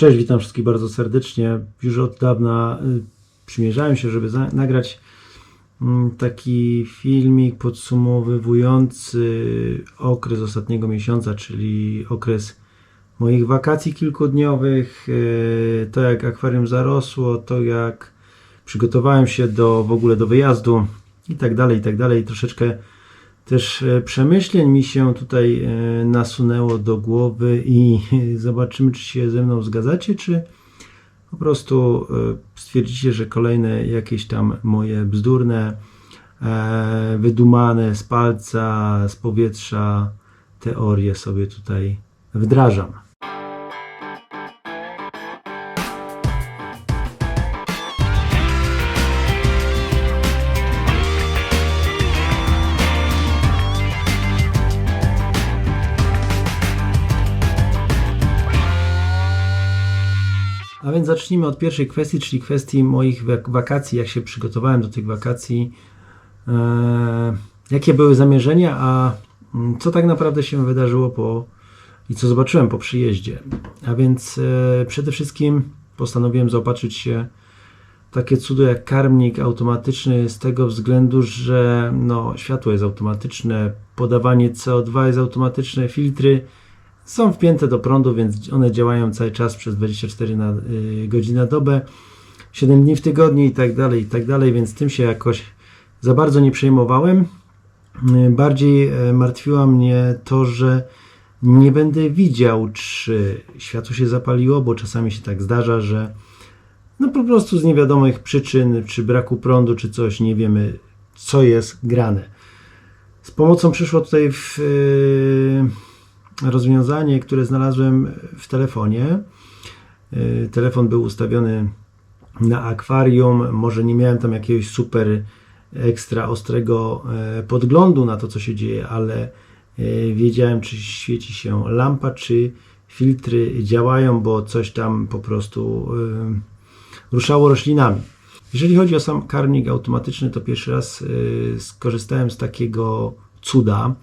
Cześć, witam wszystkich bardzo serdecznie. Już od dawna y, przymierzałem się, żeby nagrać mm, taki filmik podsumowujący okres ostatniego miesiąca, czyli okres moich wakacji kilkudniowych, y, to jak akwarium zarosło, to jak przygotowałem się do w ogóle do wyjazdu i tak dalej, i tak dalej. Troszeczkę też e, przemyśleń mi się tutaj e, nasunęło do głowy i zobaczymy, czy się ze mną zgadzacie, czy po prostu e, stwierdzicie, że kolejne jakieś tam moje bzdurne, wydumane z palca, z powietrza teorie sobie tutaj wdrażam. Zacznijmy od pierwszej kwestii, czyli kwestii moich wak- wakacji, jak się przygotowałem do tych wakacji, e, jakie były zamierzenia, a mm, co tak naprawdę się wydarzyło po i co zobaczyłem po przyjeździe. A więc e, przede wszystkim postanowiłem zaopatrzyć się takie cudo jak karmnik automatyczny z tego względu, że no, światło jest automatyczne, podawanie CO2 jest automatyczne, filtry są wpięte do prądu, więc one działają cały czas przez 24 na, y, godziny na dobę, 7 dni w tygodniu i tak dalej, i tak dalej, więc tym się jakoś za bardzo nie przejmowałem. Y, Bardziej e, martwiło mnie to, że nie będę widział, czy światło się zapaliło, bo czasami się tak zdarza, że no po prostu z niewiadomych przyczyn, czy braku prądu, czy coś, nie wiemy, co jest grane. Z pomocą przyszło tutaj w, y, rozwiązanie, które znalazłem w telefonie. Y, Telefon był ustawiony na akwarium. Może nie miałem tam jakiegoś super ekstra ostrego e, podglądu na to, co się dzieje, ale e, wiedziałem, czy świeci się lampa, czy filtry działają, bo coś tam po prostu e, ruszało roślinami. Jeżeli chodzi o sam karmnik automatyczny, to pierwszy raz skorzystałem z takiego cuda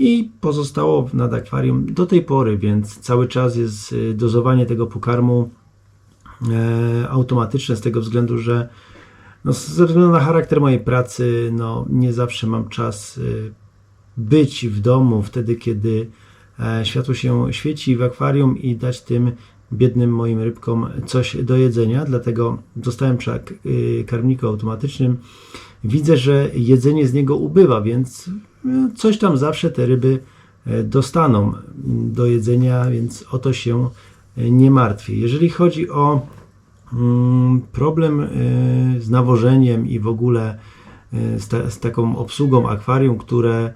i pozostało nad akwarium do tej pory, więc cały czas jest y, dozowanie tego pokarmu e, automatyczne z tego względu, że no, ze względu na charakter mojej pracy, no, nie zawsze mam czas y, być w domu wtedy, kiedy e, światło się świeci w akwarium i dać tym biednym moim rybkom coś do jedzenia, dlatego zostałem przy y, karmniku automatycznym. Widzę, że jedzenie z niego ubywa, więc coś tam zawsze te ryby e, dostaną mm, do jedzenia, więc o to się e, nie martwię. Jeżeli chodzi o mm, problem e, z nawożeniem i w ogóle z, ta, z taką obsługą akwarium, które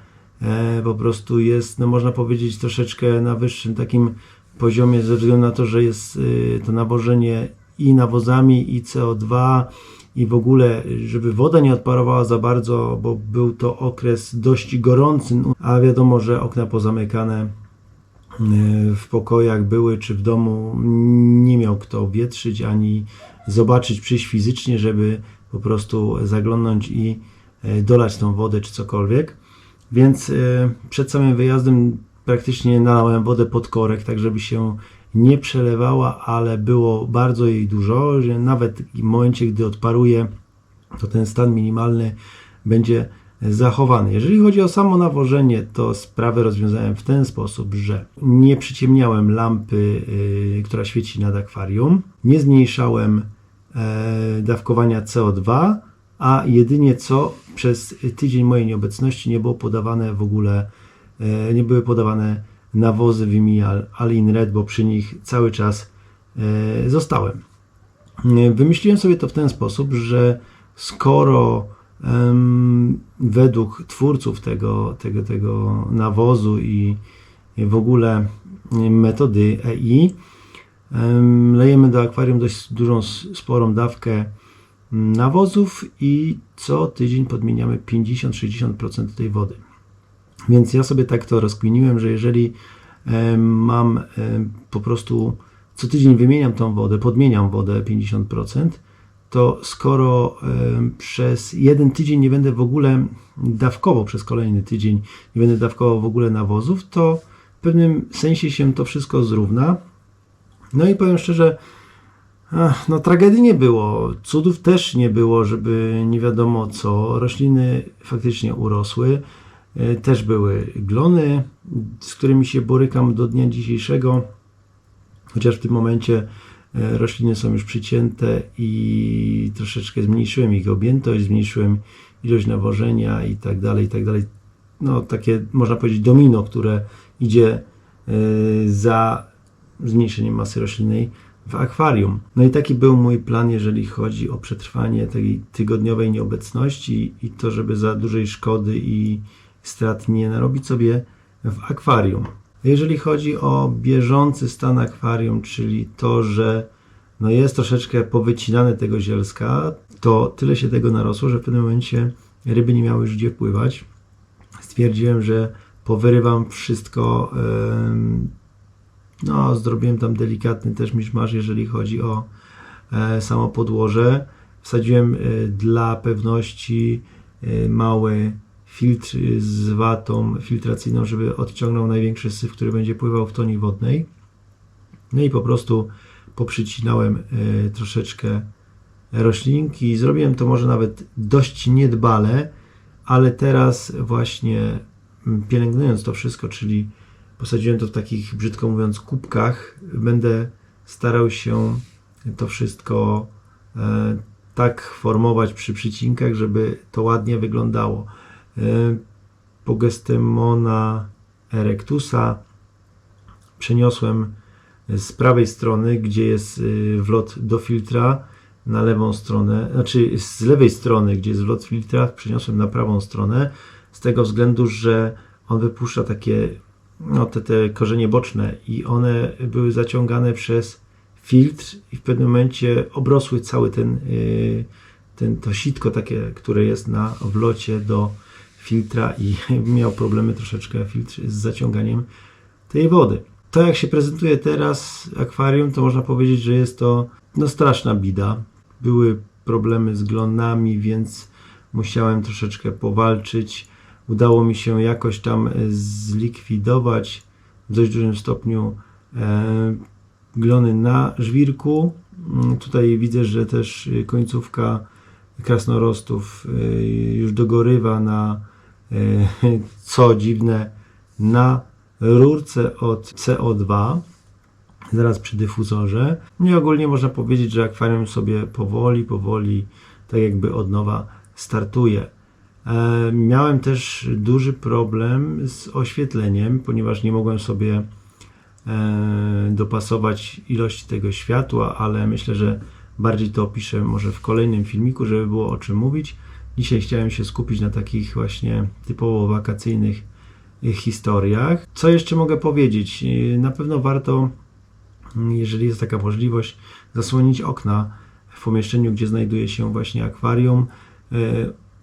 po prostu jest, no można powiedzieć, troszeczkę na wyższym takim poziomie ze względu na to, że jest to nawożenie i nawozami, i CO2, i w ogóle, żeby woda nie odparowała za bardzo, bo był to okres dość gorący, no, a wiadomo, że okna pozamykane e, w pokojach były, czy w domu nie miał kto wietrzyć, ani zobaczyć, przyjść fizycznie, żeby po prostu zaglądnąć i e, dolać tą wodę, czy cokolwiek. Więc e, przed samym wyjazdem praktycznie nalałem wodę pod korek, tak żeby się nie przelewała, ale było bardzo jej dużo, że nawet w momencie, gdy odparuje, to ten stan minimalny będzie zachowany. Jeżeli chodzi o samo nawożenie, to sprawę rozwiązałem w ten sposób, że nie przyciemniałem lampy, y, która świeci nad akwarium, nie zmniejszałem e, dawkowania CO2, a jedynie co przez tydzień mojej nieobecności nie było podawane w ogóle, e, nie były podawane nawozy Vimi Al- Alin Red, bo przy nich cały czas e, zostałem. E, Wymyśliłem sobie to w ten sposób, że skoro według twórców tego, tego, tego nawozu i, w ogóle metody EI em, lejemy do akwarium dość dużą, sporą dawkę nawozów i co tydzień podmieniamy 50-60% tej wody. Więc ja sobie tak to rozkminiłem, że jeżeli mam po prostu co tydzień wymieniam tą wodę, podmieniam wodę 50%, to skoro przez jeden tydzień nie będę w ogóle dawkował, przez kolejny tydzień nie będę dawkował w ogóle nawozów, to w pewnym sensie się to wszystko zrówna. No i powiem szczerze, no tragedii nie było, cudów też nie było, żeby nie wiadomo co. Rośliny faktycznie urosły. E, Też były glony, z którymi się borykam do dnia dzisiejszego, chociaż w tym momencie e, rośliny są już przycięte i troszeczkę zmniejszyłem ich objętość, zmniejszyłem ilość nawożenia i tak dalej, i tak dalej. No takie można powiedzieć domino, które idzie e, za zmniejszeniem masy roślinnej w akwarium. No i taki był mój plan, jeżeli chodzi o przetrwanie tej tygodniowej nieobecności i to, żeby za dużej szkody i strat nie narobić sobie w akwarium. Jeżeli chodzi o bieżący stan akwarium, czyli to, że no jest troszeczkę powycinane tego zielska, to tyle się tego narosło, że w pewnym momencie ryby nie miały już gdzie pływać. Stwierdziłem, że powyrywam wszystko. No, zrobiłem tam delikatny też miszmasz, jeżeli chodzi o e, samo podłoże. Wsadziłem e, dla pewności e, mały filtr z watą filtracyjną, żeby odciągnął największy syf, który będzie pływał w toni wodnej. No i po prostu poprzycinałem e, troszeczkę roślinki. Zrobiłem to może nawet dość niedbale, ale teraz właśnie mm, pielęgnując to wszystko, czyli posadziłem to w takich, brzydko mówiąc, kubkach, będę starał się to wszystko e, tak formować przy przycinkach, żeby to ładnie wyglądało. E, Pogestemona erectusa przeniosłem z prawej strony, gdzie jest y, wlot do filtra, na lewą stronę, znaczy z lewej strony, gdzie jest wlot filtra, przeniosłem na prawą stronę, z tego względu, że on wypuszcza takie, no te, te korzenie boczne i one były zaciągane przez filtr i w pewnym momencie obrosły cały ten, y, ten to sitko takie, które jest na wlocie do filtra i miał problemy troszeczkę filtr z zaciąganiem tej wody. To jak się prezentuje teraz akwarium, to można powiedzieć, że jest to no, straszna bida. Były problemy z glonami, więc musiałem troszeczkę powalczyć. Udało mi się jakoś tam e, zlikwidować w dość dużym stopniu e, glony na żwirku. Mm, Tutaj widzę, że też y, końcówka krasnorostów y, już dogorywa na e, co dziwne na rurce od CO2 zaraz przy dyfuzorze. No i ogólnie można powiedzieć, że akwarium sobie powoli, powoli tak jakby od nowa startuje. E, miałem też duży problem z oświetleniem, ponieważ nie mogłem sobie e, dopasować ilości tego światła, ale myślę, że bardziej to opiszę może w kolejnym filmiku, żeby było o czym mówić. Dzisiaj chciałem się skupić na takich właśnie typowo wakacyjnych y, historiach. Co jeszcze mogę powiedzieć? Y, Na pewno warto, mm, jeżeli jest taka możliwość, zasłonić okna w pomieszczeniu, gdzie znajduje się właśnie akwarium.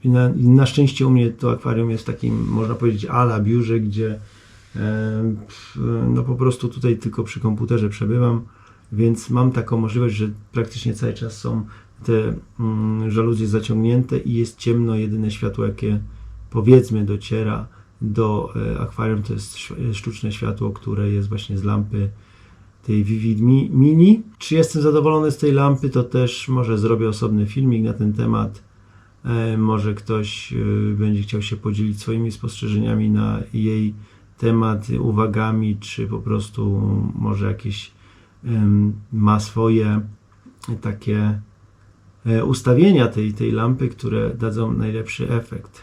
I na, na szczęście u mnie to akwarium jest takim, można powiedzieć, ala biurze, gdzie e, no po prostu tutaj tylko przy komputerze przebywam, więc mam taką możliwość, że praktycznie cały czas są te mm, żaluzje zaciągnięte i jest ciemno. Jedyne światło, jakie powiedzmy dociera do e, akwarium, to jest sztuczne światło, które jest właśnie z lampy tej Vivid Mi- Mini. Czy jestem zadowolony z tej lampy, to też może zrobię osobny filmik na ten temat. E, Może ktoś e, będzie chciał się podzielić swoimi spostrzeżeniami na jej temat, uwagami, czy po prostu może jakieś ma swoje takie ustawienia tej, tej lampy, które dadzą najlepszy efekt.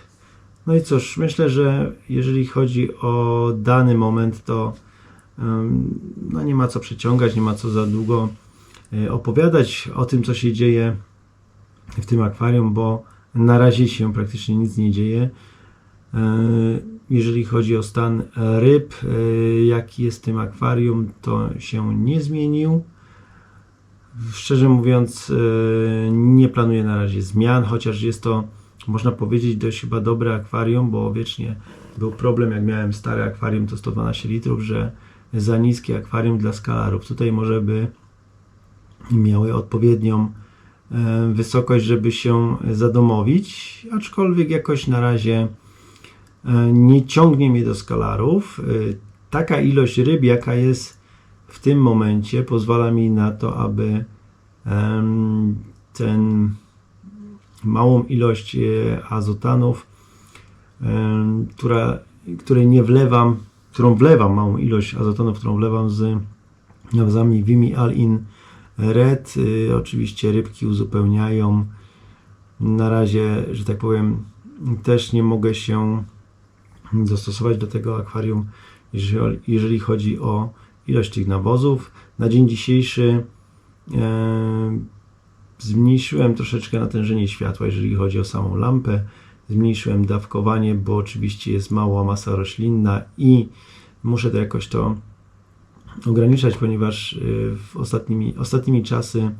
No i cóż, myślę, że jeżeli chodzi o dany moment, to no nie ma co przeciągać, nie ma co za długo e, opowiadać o tym, co się dzieje w tym akwarium, bo na razie się praktycznie nic nie dzieje. E, Jeżeli chodzi o stan ryb, e, jaki jest w tym akwarium, to się nie zmienił. Szczerze mówiąc, e, nie planuję na razie zmian, chociaż jest to, można powiedzieć, dość chyba dobre akwarium, bo wiecznie był problem, jak miałem stare akwarium, to 112 litrów, że za niskie akwarium dla skalarów. Tutaj może by miały odpowiednią e, wysokość, żeby się zadomowić, aczkolwiek jakoś na razie e, nie ciągnie mnie do skalarów. Taka ilość ryb, jaka jest w tym momencie pozwala mi na to, aby ten małą ilość e, azotanów, która, której nie wlewam, którą wlewam, małą ilość azotanów, którą wlewam z nawozami Vimy All-in Red. Y, oczywiście rybki uzupełniają. Na razie, że tak powiem, też nie mogę się dostosować do tego akwarium, jeżeli chodzi o ilość tych nawozów. Na dzień dzisiejszy e, zmniejszyłem troszeczkę natężenie światła, jeżeli chodzi o samą lampę. Zmniejszyłem dawkowanie, bo oczywiście jest mała masa roślinna i muszę to jakoś to ograniczać, ponieważ y, w ostatnimi, ostatnimi czasy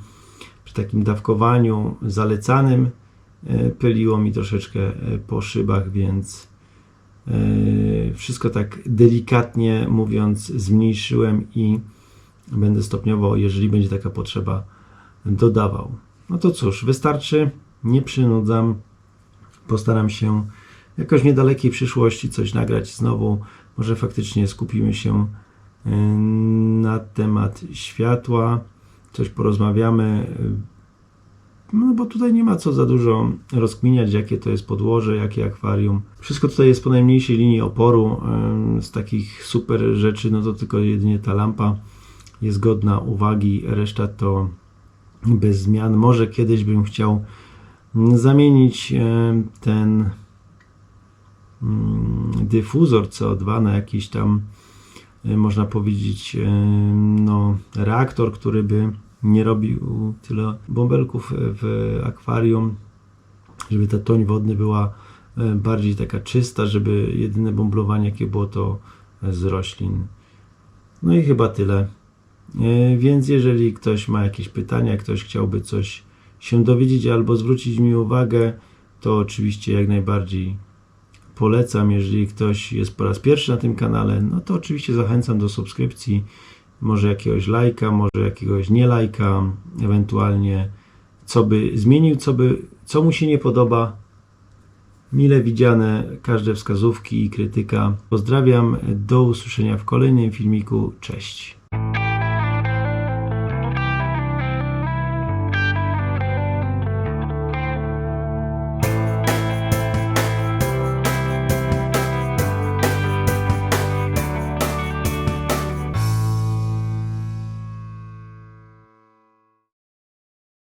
przy takim dawkowaniu zalecanym y, pyliło mi troszeczkę y, po szybach, więc wszystko tak delikatnie mówiąc zmniejszyłem i będę stopniowo, jeżeli będzie taka potrzeba, dodawał. No to cóż, wystarczy, nie przynudzam, postaram się jakoś w niedalekiej przyszłości coś nagrać znowu, może faktycznie skupimy się y, na temat światła, coś porozmawiamy, y, no bo tutaj nie ma co za dużo rozkminiać, jakie to jest podłoże, jakie akwarium. Wszystko tutaj jest po najmniejszej linii oporu, z takich super rzeczy, no to tylko jedynie ta lampa jest godna uwagi, reszta to bez zmian. Może kiedyś bym chciał mm, zamienić ten mm, dyfuzor CO2 na jakiś tam, e, można powiedzieć, no, reaktor, który by nie robił tyle bąbelków w akwarium, żeby ta toń wodny była e, bardziej taka czysta, żeby jedyne bąblowanie, jakie było to z roślin. No i chyba tyle. E, Więc jeżeli ktoś ma jakieś pytania, ktoś chciałby coś się dowiedzieć albo zwrócić mi uwagę, to oczywiście jak najbardziej polecam. Jeżeli ktoś jest po raz pierwszy na tym kanale, no to oczywiście zachęcam do subskrypcji, może jakiegoś lajka, może jakiegoś nie lajka, ewentualnie co by zmienił, co, by, co mu się nie podoba. Mile widziane każde wskazówki i krytyka. Pozdrawiam, do usłyszenia w kolejnym filmiku. Cześć.